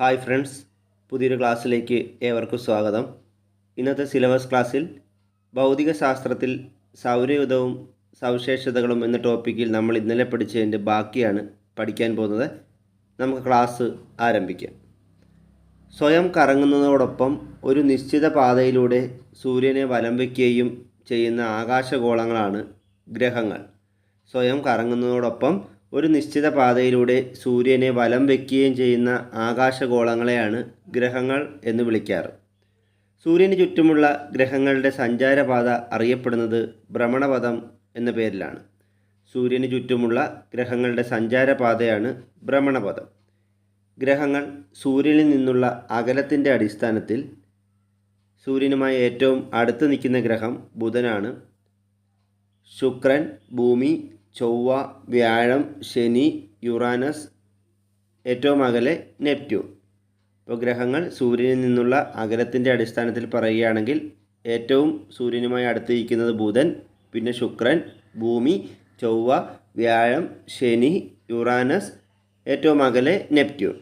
Hi friends പുതിയൊരു ക്ലാസ്സിലേക്ക് ഏവർക്കും സ്വാഗതം. ഇന്നത്തെ സിലബസ് ക്ലാസ്സിൽ ഭൗതിക ശാസ്ത്രത്തിൽ സൗരയുധവും സവിശേഷതകളും എന്ന ടോപ്പിക്കിൽ നമ്മൾ ഇന്നലെ പഠിച്ചതിന്റെ ബാക്കിയാണ് പഠിക്കാൻ പോകുന്നത്. നമുക്ക് ക്ലാസ് ആരംഭിക്കാം. സ്വയം കറങ്ങുന്നതോടൊപ്പം ഒരു നിശ്ചിത പാതയിലൂടെ സൂര്യനെ വലം വയ്ക്കുകയും ചെയ്യുന്ന ആകാശഗോളങ്ങളാണ് ഗ്രഹങ്ങൾ. സ്വയം കറങ്ങുന്നതോടൊപ്പം ഒരു നിശ്ചിത പാതയിലൂടെ സൂര്യനെ വലം വയ്ക്കുകയും ചെയ്യുന്ന ആകാശഗോളങ്ങളെയാണ് ഗ്രഹങ്ങൾ എന്ന് വിളിക്കാറ്. സൂര്യന് ചുറ്റുമുള്ള ഗ്രഹങ്ങളുടെ സഞ്ചാരപാത അറിയപ്പെടുന്നത് ഭ്രമണപഥം എന്ന പേരിലാണ്. സൂര്യന് ചുറ്റുമുള്ള ഗ്രഹങ്ങളുടെ സഞ്ചാരപാതയാണ് ഭ്രമണപഥം. ഗ്രഹങ്ങൾ സൂര്യനിൽ നിന്നുള്ള അകലത്തിന്റെ അടിസ്ഥാനത്തിൽ സൂര്യനുമായി ഏറ്റവും അടുത്ത് നിൽക്കുന്ന ഗ്രഹം ബുധനാണ്. ശുക്രൻ ഭൂമി ചൊവ്വ വ്യാഴം ശനി യുറാനസ് ഏറ്റവും അകലെ നെപ്റ്റ്യൂൺ ഇപ്പോൾ ഗ്രഹങ്ങൾ സൂര്യനിൽ നിന്നുള്ള അകലത്തിന്റെ അടിസ്ഥാനത്തിൽ പറയുകയാണെങ്കിൽ ഏറ്റവും സൂര്യനുമായി അടുത്തിരിക്കുന്നത് ബുധൻ പിന്നെ ശുക്രൻ ഭൂമി ചൊവ്വ വ്യാഴം ശനി യുറാനസ് ഏറ്റവും അകലെ നെപ്റ്റ്യൂൺ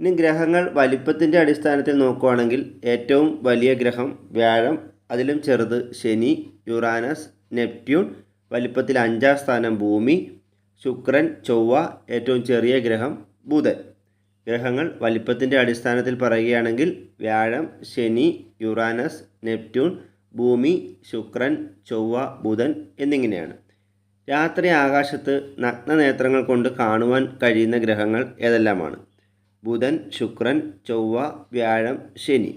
ഇനി ഗ്രഹങ്ങൾ വലിപ്പത്തിന്റെ അടിസ്ഥാനത്തിൽ നോക്കുകയാണെങ്കിൽ ഏറ്റവും വലിയ ഗ്രഹം വ്യാഴം അതിലും ചെറുത് ശനി യുറാനസ് നെപ്റ്റ്യൂൺ വലിപ്പത്തിൽ അഞ്ചാം സ്ഥാനം ഭൂമി ശുക്രൻ ചൊവ്വ ഏറ്റവും ചെറിയ ഗ്രഹം ബുധൻ. ഗ്രഹങ്ങൾ വലിപ്പത്തിന്റെ അടിസ്ഥാനത്തിൽ പറയുകയാണെങ്കിൽ വ്യാഴം ശനി യുറാനസ് നെപ്റ്റ്യൂൺ ഭൂമി ശുക്രൻ ചൊവ്വ ബുധൻ എന്നിങ്ങനെയാണ്. രാത്രി ആകാശത്ത് നഗ്നനേത്രങ്ങൾ കൊണ്ട് കാണുവാൻ കഴിയുന്ന ഗ്രഹങ്ങൾ ഏതെല്ലാമാണ്? ബുധൻ ശുക്രൻ ചൊവ്വ വ്യാഴം ശനി.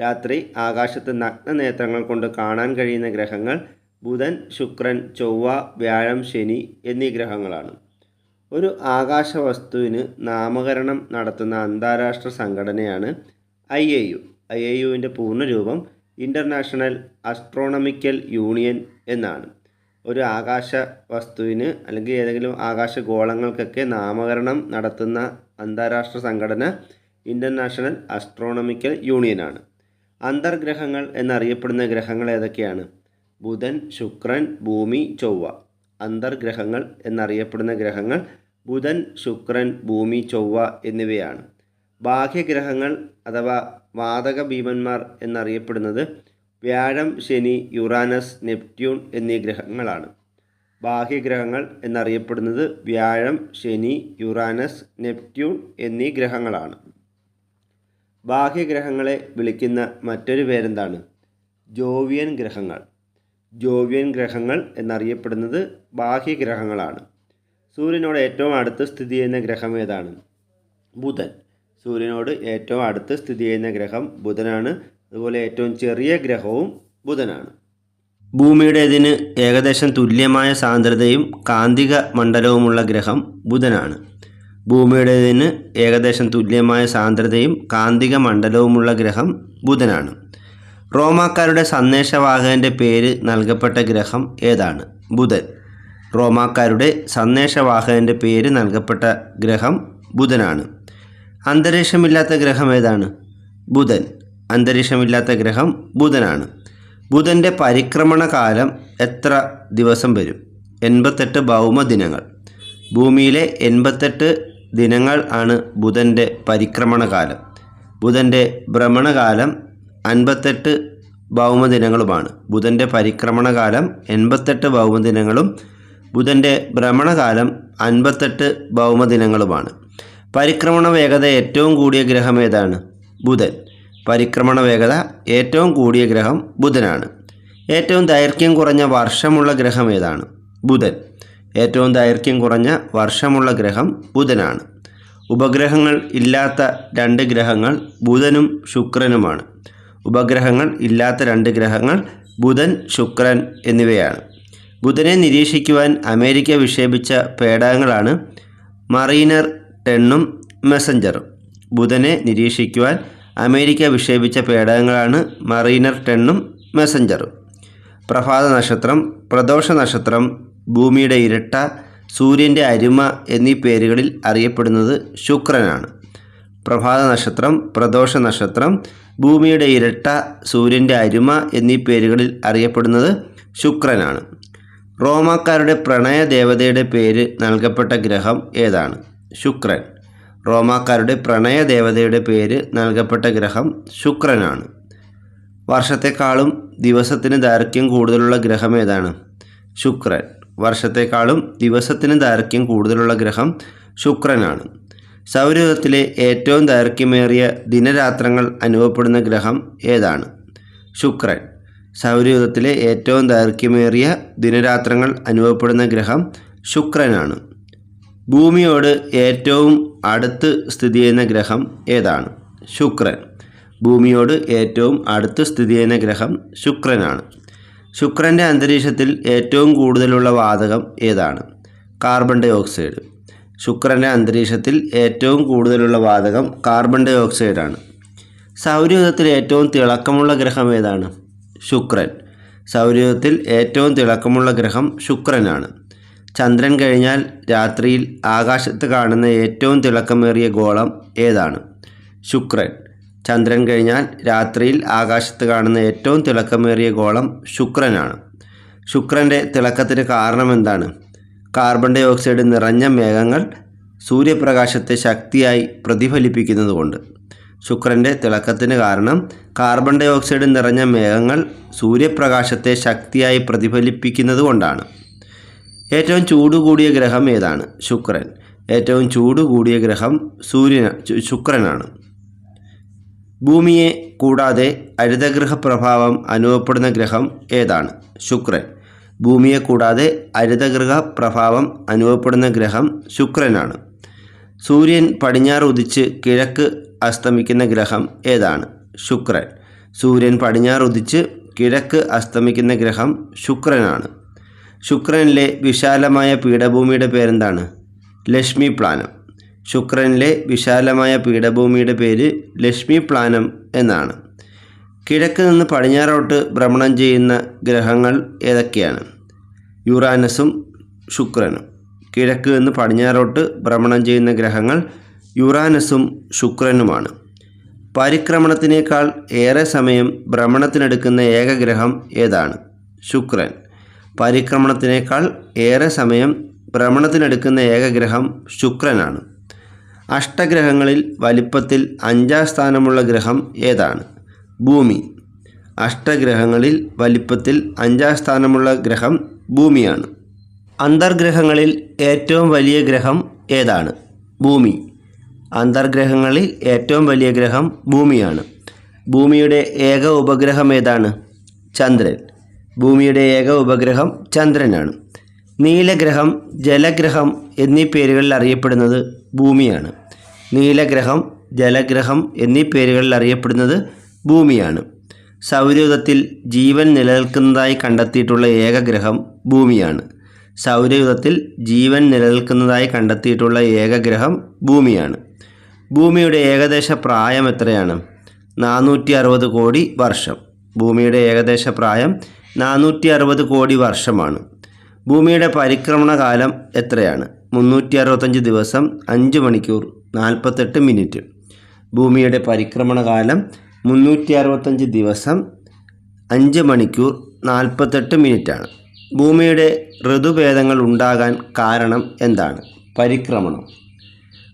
രാത്രി ആകാശത്ത് നഗ്നനേത്രങ്ങൾ കൊണ്ട് കാണാൻ കഴിയുന്ന ഗ്രഹങ്ങൾ ബുധൻ ശുക്രൻ ചൊവ്വ വ്യാഴം ശനി എന്നീ ഗ്രഹങ്ങളാണ്. ഒരു ആകാശ വസ്തുവിന് നാമകരണം നടത്തുന്ന അന്താരാഷ്ട്ര സംഘടനയാണ് I A U. I A യുവിന്റെ പൂർണരൂപം ഇന്റർനാഷണൽ അസ്ട്രോണമിക്കൽ യൂണിയൻ എന്നാണ്. ഒരു ആകാശ വസ്തുവിന് അല്ലെങ്കിൽ ഏതെങ്കിലും ആകാശ ഗോളങ്ങൾക്കൊക്കെ നാമകരണം നടത്തുന്ന അന്താരാഷ്ട്ര സംഘടന ഇന്റർനാഷണൽ അസ്ട്രോണമിക്കൽ യൂണിയനാണ്. അന്തർഗ്രഹങ്ങൾ എന്നറിയപ്പെടുന്ന ഗ്രഹങ്ങൾ ഏതൊക്കെയാണ്? ബുധൻ ശുക്രൻ ഭൂമി ചൊവ്വ. അന്തർഗ്രഹങ്ങൾ എന്നറിയപ്പെടുന്ന ഗ്രഹങ്ങൾ ബുധൻ ശുക്രൻ ഭൂമി ചൊവ്വ എന്നിവയാണ്. ബാഹ്യഗ്രഹങ്ങൾ അഥവാ വാതക ഭീമന്മാർ എന്നറിയപ്പെടുന്നത് വ്യാഴം ശനി യുറാനസ് നെപ്റ്റ്യൂൺ എന്നീ ഗ്രഹങ്ങളാണ്. ബാഹ്യഗ്രഹങ്ങൾ എന്നറിയപ്പെടുന്നത് വ്യാഴം ശനി യുറാനസ് നെപ്റ്റ്യൂൺ എന്നീ ഗ്രഹങ്ങളാണ്. ബാഹ്യഗ്രഹങ്ങളെ വിളിക്കുന്ന മറ്റൊരു പേരെന്താണ്? ജോവിയൻ ഗ്രഹങ്ങൾ. ജോവിയൻ ഗ്രഹങ്ങൾ എന്നറിയപ്പെടുന്നത് ബാഹ്യഗ്രഹങ്ങളാണ് സൂര്യനോട് ഏറ്റവും അടുത്ത് സ്ഥിതി ചെയ്യുന്ന ഗ്രഹം ഏതാണ്? ബുധൻ. സൂര്യനോട് ഏറ്റവും അടുത്ത് സ്ഥിതി ചെയ്യുന്ന ഗ്രഹം ബുധനാണ്. അതുപോലെ ഏറ്റവും ചെറിയ ഗ്രഹവും ബുധനാണ്. ഭൂമിയുടേതിന് ഏകദേശം തുല്യമായ സാന്ദ്രതയും കാന്തിക മണ്ഡലവുമുള്ള ഗ്രഹം ബുധനാണ്. ഭൂമിയുടേതിന് ഏകദേശം തുല്യമായ സാന്ദ്രതയും കാന്തിക മണ്ഡലവുമുള്ള ഗ്രഹം ബുധനാണ്. റോമാക്കാരുടെ സന്ദേശവാഹകന്റെ പേര് നൽകപ്പെട്ട ഗ്രഹം ഏതാണ്? ബുധൻ. റോമാക്കാരുടെ സന്ദേശവാഹകന്റെ പേര് നൽകപ്പെട്ട ഗ്രഹം ബുധനാണ്. അന്തരീക്ഷമില്ലാത്ത ഗ്രഹം ഏതാണ്? ബുധൻ. അന്തരീക്ഷമില്ലാത്ത ഗ്രഹം ബുധനാണ്. ബുധന്റെ പരിക്രമണകാലം എത്ര ദിവസം വരും? എൺപത്തെട്ട് ഭൗമ ദിനങ്ങൾ ഭൂമിയിലെ എൺപത്തെട്ട് ദിനങ്ങൾ ആണ് ബുധന്റെ പരിക്രമണകാലം. ബുധന്റെ ഭ്രമണകാലം അൻപത്തെട്ട് ഭൗമദിനങ്ങളുമാണ്. ബുധന്റെ പരിക്രമണകാലം എൺപത്തെട്ട് ഭൗമദിനങ്ങളും ബുധന്റെ ഭ്രമണകാലം അൻപത്തെട്ട് ഭൗമദിനങ്ങളുമാണ്. പരിക്രമണ വേഗത ഏറ്റവും കൂടിയ ഗ്രഹം ഏതാണ്? ബുധൻ. പരിക്രമണ വേഗത ഏറ്റവും കൂടിയ ഗ്രഹം ബുധനാണ്. ഏറ്റവും ദൈർഘ്യം കുറഞ്ഞ വർഷമുള്ള ഗ്രഹം ഏതാണ്? ബുധൻ. ഏറ്റവും ദൈർഘ്യം കുറഞ്ഞ വർഷമുള്ള ഗ്രഹം ബുധനാണ്. ഉപഗ്രഹങ്ങൾ ഇല്ലാത്ത രണ്ട് ഗ്രഹങ്ങൾ ബുധനും ശുക്രനുമാണ്. ഉപഗ്രഹങ്ങൾ ഇല്ലാത്ത രണ്ട് ഗ്രഹങ്ങൾ ബുധൻ ശുക്രൻ എന്നിവയാണ്. ബുധനെ നിരീക്ഷിക്കുവാൻ അമേരിക്ക വിക്ഷേപിച്ച പേടകങ്ങളാണ് മറീനർ ടെണ്ണും മെസഞ്ചറും ബുധനെ നിരീക്ഷിക്കുവാൻ അമേരിക്ക വിക്ഷേപിച്ച പേടകങ്ങളാണ് മറീനർ ടെണ്ണും മെസഞ്ചറും പ്രഭാത നക്ഷത്രം പ്രദോഷ നക്ഷത്രം ഭൂമിയുടെ ഇരട്ട സൂര്യന്റെ അരുമ എന്നീ പേരുകളിൽ അറിയപ്പെടുന്നത് ശുക്രനാണ്. പ്രഭാത നക്ഷത്രം പ്രദോഷ നക്ഷത്രം ഭൂമിയുടെ ഇരട്ട സൂര്യന്റെ അരുമ എന്നീ പേരുകളിൽ അറിയപ്പെടുന്നത് ശുക്രനാണ്. റോമാക്കാരുടെ പ്രണയ ദേവതയുടെ പേര് നൽകപ്പെട്ട ഗ്രഹം ഏതാണ്? ശുക്രൻ. റോമാക്കാരുടെ പ്രണയ ദേവതയുടെ പേര് നൽകപ്പെട്ട ഗ്രഹം ശുക്രനാണ്. വർഷത്തെക്കാളും ദിവസത്തിന് ദൈർഘ്യം കൂടുതലുള്ള ഗ്രഹം ഏതാണ്? ശുക്രൻ. വർഷത്തെക്കാളും ദിവസത്തിന് ദൈർഘ്യം കൂടുതലുള്ള ഗ്രഹം ശുക്രനാണ്. സൗരയൂഥത്തിലെ ഏറ്റവും ദൈർഘ്യമേറിയ ദിനരാത്രങ്ങൾ അനുഭവപ്പെടുന്ന ഗ്രഹം ഏതാണ്? ശുക്രൻ. സൗരയുഗത്തിലെ ഏറ്റവും ദൈർഘ്യമേറിയ ദിനരാത്രങ്ങൾ അനുഭവപ്പെടുന്ന ഗ്രഹം ശുക്രനാണ്. ഭൂമിയോട് ഏറ്റവും അടുത്ത് സ്ഥിതി ചെയ്യുന്ന ഗ്രഹം ഏതാണ്? ശുക്രൻ. ഭൂമിയോട് ഏറ്റവും അടുത്ത് സ്ഥിതി ചെയ്യുന്ന ഗ്രഹം ശുക്രനാണ്. ശുക്രന്റെ അന്തരീക്ഷത്തിൽ ഏറ്റവും കൂടുതലുള്ള വാതകം ഏതാണ്? Carbon dioxide. ശുക്രന്റെ അന്തരീക്ഷത്തിൽ ഏറ്റവും കൂടുതലുള്ള വാതകം കാർബൺ ഡൈ ഓക്സൈഡാണ് സൗരയൂഥത്തിൽ ഏറ്റവും തിളക്കമുള്ള ഗ്രഹം ഏതാണ്? ശുക്രൻ. സൗരയൂഥത്തിൽ ഏറ്റവും തിളക്കമുള്ള ഗ്രഹം ശുക്രനാണ്. ചന്ദ്രൻ കഴിഞ്ഞാൽ രാത്രിയിൽ ആകാശത്ത് കാണുന്ന ഏറ്റവും തിളക്കമേറിയ ഗോളം ഏതാണ്? ശുക്രൻ. ചന്ദ്രൻ കഴിഞ്ഞാൽ രാത്രിയിൽ ആകാശത്ത് കാണുന്ന ഏറ്റവും തിളക്കമേറിയ ഗോളം ശുക്രനാണ്. ശുക്രന്റെ തിളക്കത്തിന് കാരണം എന്താണ്? കാർബൺ ഡൈ ഓക്സൈഡ് നിറഞ്ഞ മേഘങ്ങൾ സൂര്യപ്രകാശത്തെ ശക്തിയായി പ്രതിഫലിപ്പിക്കുന്നതുകൊണ്ട്. ശുക്രന്റെ തിളക്കത്തിന് കാരണം കാർബൺ ഡൈ ഓക്സൈഡ് നിറഞ്ഞ മേഘങ്ങൾ സൂര്യപ്രകാശത്തെ ശക്തിയായി പ്രതിഫലിപ്പിക്കുന്നതുകൊണ്ടാണ്. ഏറ്റവും ചൂടുകൂടിയ ഗ്രഹം ഏതാണ്? ശുക്രൻ. ഏറ്റവും ചൂടുകൂടിയ ഗ്രഹം സൂര്യ ശുക്രനാണ്. ഭൂമിയെ കൂടാതെ ഹരിതഗൃഹ പ്രഭാവം അനുഭവപ്പെടുന്ന ഗ്രഹം ഏതാണ്? ശുക്രൻ. ഭൂമിയെ കൂടാതെ ഹരിതഗൃഹ പ്രഭാവം അനുഭവപ്പെടുന്ന ഗ്രഹം ശുക്രനാണ്. സൂര്യൻ പടിഞ്ഞാറ് ഉദിച്ച് കിഴക്ക് അസ്തമിക്കുന്ന ഗ്രഹം ഏതാണ്? ശുക്രൻ. സൂര്യൻ പടിഞ്ഞാറ് ഉദിച്ച് കിഴക്ക് അസ്തമിക്കുന്ന ഗ്രഹം ശുക്രനാണ്. ശുക്രനിലെ വിശാലമായ പീഠഭൂമിയുടെ പേരെന്താണ്? ലക്ഷ്മി പ്ലാനം. ശുക്രനിലെ വിശാലമായ പീഠഭൂമിയുടെ പേര് ലക്ഷ്മി പ്ലാനം എന്നാണ്. കിഴക്ക് നിന്ന് പടിഞ്ഞാറോട്ട് ഭ്രമണം ചെയ്യുന്ന ഗ്രഹങ്ങൾ ഏതൊക്കെയാണ്? യുറാനസും ശുക്രനും. കിഴക്ക് നിന്ന് പടിഞ്ഞാറോട്ട് ഭ്രമണം ചെയ്യുന്ന ഗ്രഹങ്ങൾ യുറാനസും ശുക്രനുമാണ്. പരിക്രമണത്തിനേക്കാൾ ഏറെ സമയം ഭ്രമണത്തിനെടുക്കുന്ന ഏക ഗ്രഹം ഏതാണ്? ശുക്രൻ. പരിക്രമണത്തിനേക്കാൾ ഏറെ സമയം ഭ്രമണത്തിനെടുക്കുന്ന ഏക ഗ്രഹം ശുക്രനാണ്. അഷ്ടഗ്രഹങ്ങളിൽ വലിപ്പത്തിൽ അഞ്ചാം സ്ഥാനമുള്ള ഗ്രഹം ഏതാണ്? ഭൂമി. അഷ്ടഗ്രഹങ്ങളിൽ വലിപ്പത്തിൽ അഞ്ചാം സ്ഥാനമുള്ള ഗ്രഹം ഭൂമിയാണ്. അന്തർഗ്രഹങ്ങളിൽ ഏറ്റവും വലിയ ഗ്രഹം ഏതാണ്? ഭൂമി. അന്തർഗ്രഹങ്ങളിൽ ഏറ്റവും വലിയ ഗ്രഹം ഭൂമിയാണ്. ഭൂമിയുടെ ഏക ഉപഗ്രഹം ഏതാണ്? ചന്ദ്രൻ. ഭൂമിയുടെ ഏക ഉപഗ്രഹം ചന്ദ്രനാണ്. നീലഗ്രഹം ജലഗ്രഹം എന്നീ പേരുകളിൽ അറിയപ്പെടുന്നത് ഭൂമിയാണ്. നീലഗ്രഹം ജലഗ്രഹം എന്നീ പേരുകളിൽ അറിയപ്പെടുന്നത് ഭൂമിയാണ്. സൗരയുധത്തിൽ ജീവൻ നിലനിൽക്കുന്നതായി കണ്ടെത്തിയിട്ടുള്ള ഏക ഗ്രഹം ഭൂമിയാണ്. സൗരയുധത്തിൽ ജീവൻ നിലനിൽക്കുന്നതായി കണ്ടെത്തിയിട്ടുള്ള ഏക ഗ്രഹം ഭൂമിയാണ്. ഭൂമിയുടെ ഏകദേശ പ്രായം എത്രയാണ്? നാനൂറ്റി അറുപത് കോടി വർഷം. ഭൂമിയുടെ ഏകദേശ പ്രായം നാനൂറ്റി അറുപത് കോടി വർഷമാണ്. ഭൂമിയുടെ പരിക്രമണ കാലം എത്രയാണ്? മുന്നൂറ്റി അറുപത്തഞ്ച് ദിവസം അഞ്ച് മണിക്കൂർ നാൽപ്പത്തെട്ട് മിനിറ്റ്. ഭൂമിയുടെ പരിക്രമണ കാലം മുന്നൂറ്റി അറുപത്തഞ്ച് ദിവസം അഞ്ച് മണിക്കൂർ നാൽപ്പത്തെട്ട് മിനിറ്റാണ്. ഭൂമിയുടെ ഋതുഭേദങ്ങൾ ഉണ്ടാകാൻ കാരണം എന്താണ്? പരിക്രമണം.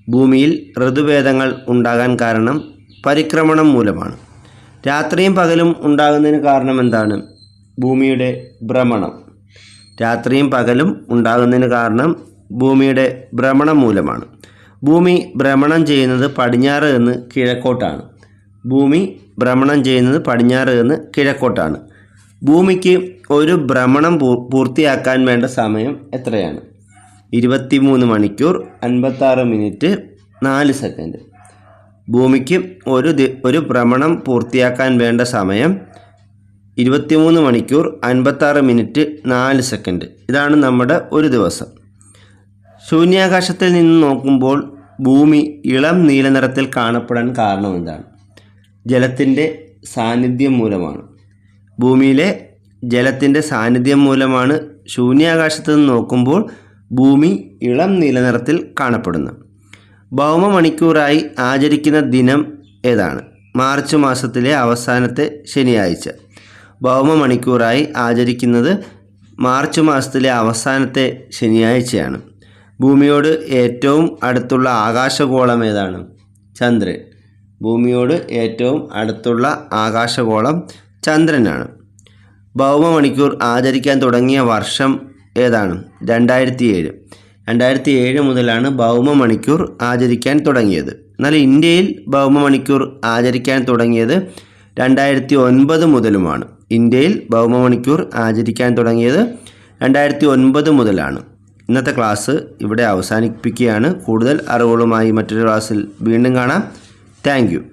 ഭൂമിയിൽ ഋതുഭേദങ്ങൾ ഉണ്ടാകാൻ കാരണം പരിക്രമണം മൂലമാണ്. രാത്രിയും പകലും ഉണ്ടാകുന്നതിന് കാരണം എന്താണ്? ഭൂമിയുടെ ഭ്രമണം. രാത്രിയും പകലും ഉണ്ടാകുന്നതിന് കാരണം ഭൂമിയുടെ ഭ്രമണം മൂലമാണ്. ഭൂമി ഭ്രമണം ചെയ്യുന്നത് പടിഞ്ഞാറ് നിന്ന് കിഴക്കോട്ടാണ്. ഭൂമി ഭ്രമണം ചെയ്യുന്നത് പടിഞ്ഞാറ് നിന്ന് കിഴക്കോട്ടാണ്. ഭൂമിക്ക് ഒരു ഭ്രമണം പൂർത്തിയാക്കാൻ വേണ്ട സമയം എത്രയാണ്? ഇരുപത്തിമൂന്ന് മണിക്കൂർ അൻപത്താറ് മിനിറ്റ് നാല് സെക്കൻഡ്. ഭൂമിക്ക് ഒരു ഒരു ഭ്രമണം പൂർത്തിയാക്കാൻ വേണ്ട സമയം ഇരുപത്തിമൂന്ന് മണിക്കൂർ അൻപത്താറ് മിനിറ്റ് നാല് സെക്കൻഡ്. ഇതാണ് നമ്മുടെ ഒരു ദിവസം. ശൂന്യാകാശത്തിൽ നിന്ന് നോക്കുമ്പോൾ ഭൂമി ഇളം നീല നിറത്തിൽ കാണപ്പെടാൻ കാരണം എന്താണ്? ജലത്തിന്റെ സാന്നിധ്യം മൂലമാണ്. ഭൂമിയിലെ ജലത്തിന്റെ സാന്നിധ്യം മൂലമാണ് ശൂന്യാകാശത്ത് നിന്ന് നോക്കുമ്പോൾ ഭൂമി ഇളം നീലനിറത്തിൽ കാണപ്പെടുന്നു. ഭൗമ മണിക്കൂറായി ആചരിക്കുന്ന ദിനം ഏതാണ്? മാർച്ച് മാസത്തിലെ അവസാനത്തെ ശനിയാഴ്ച. ഭൗമ മണിക്കൂറായി ആചരിക്കുന്നത് മാർച്ച് മാസത്തിലെ അവസാനത്തെ ശനിയാഴ്ചയാണ്. ഭൂമിയോട് ഏറ്റവും അടുത്തുള്ള ആകാശഗോളം ഏതാണ്? ചന്ദ്രൻ. ഭൂമിയോട് ഏറ്റവും അടുത്തുള്ള ആകാശഗോളം ചന്ദ്രനാണ്. ഭൗമമണിക്കൂർ ആചരിക്കാൻ തുടങ്ങിയ വർഷം ഏതാണ്? രണ്ടായിരത്തി ഏഴ് രണ്ടായിരത്തി ഏഴ് മുതലാണ് ഭൗമമണിക്കൂർ ആചരിക്കാൻ തുടങ്ങിയത്. എന്നാൽ ഇന്ത്യയിൽ ഭൗമമണിക്കൂർ ആചരിക്കാൻ തുടങ്ങിയത് രണ്ടായിരത്തി ഒൻപത് മുതലുമാണ്. ഇന്ത്യയിൽ ഭൗമമണിക്കൂർ ആചരിക്കാൻ തുടങ്ങിയത് രണ്ടായിരത്തി ഒൻപത് മുതലാണ്. ഇന്നത്തെ ക്ലാസ് ഇവിടെ അവസാനിപ്പിക്കുകയാണ്. കൂടുതൽ അറിവുകളുമായി മറ്റൊരു ക്ലാസ്സിൽ വീണ്ടും കാണാം. Thank you.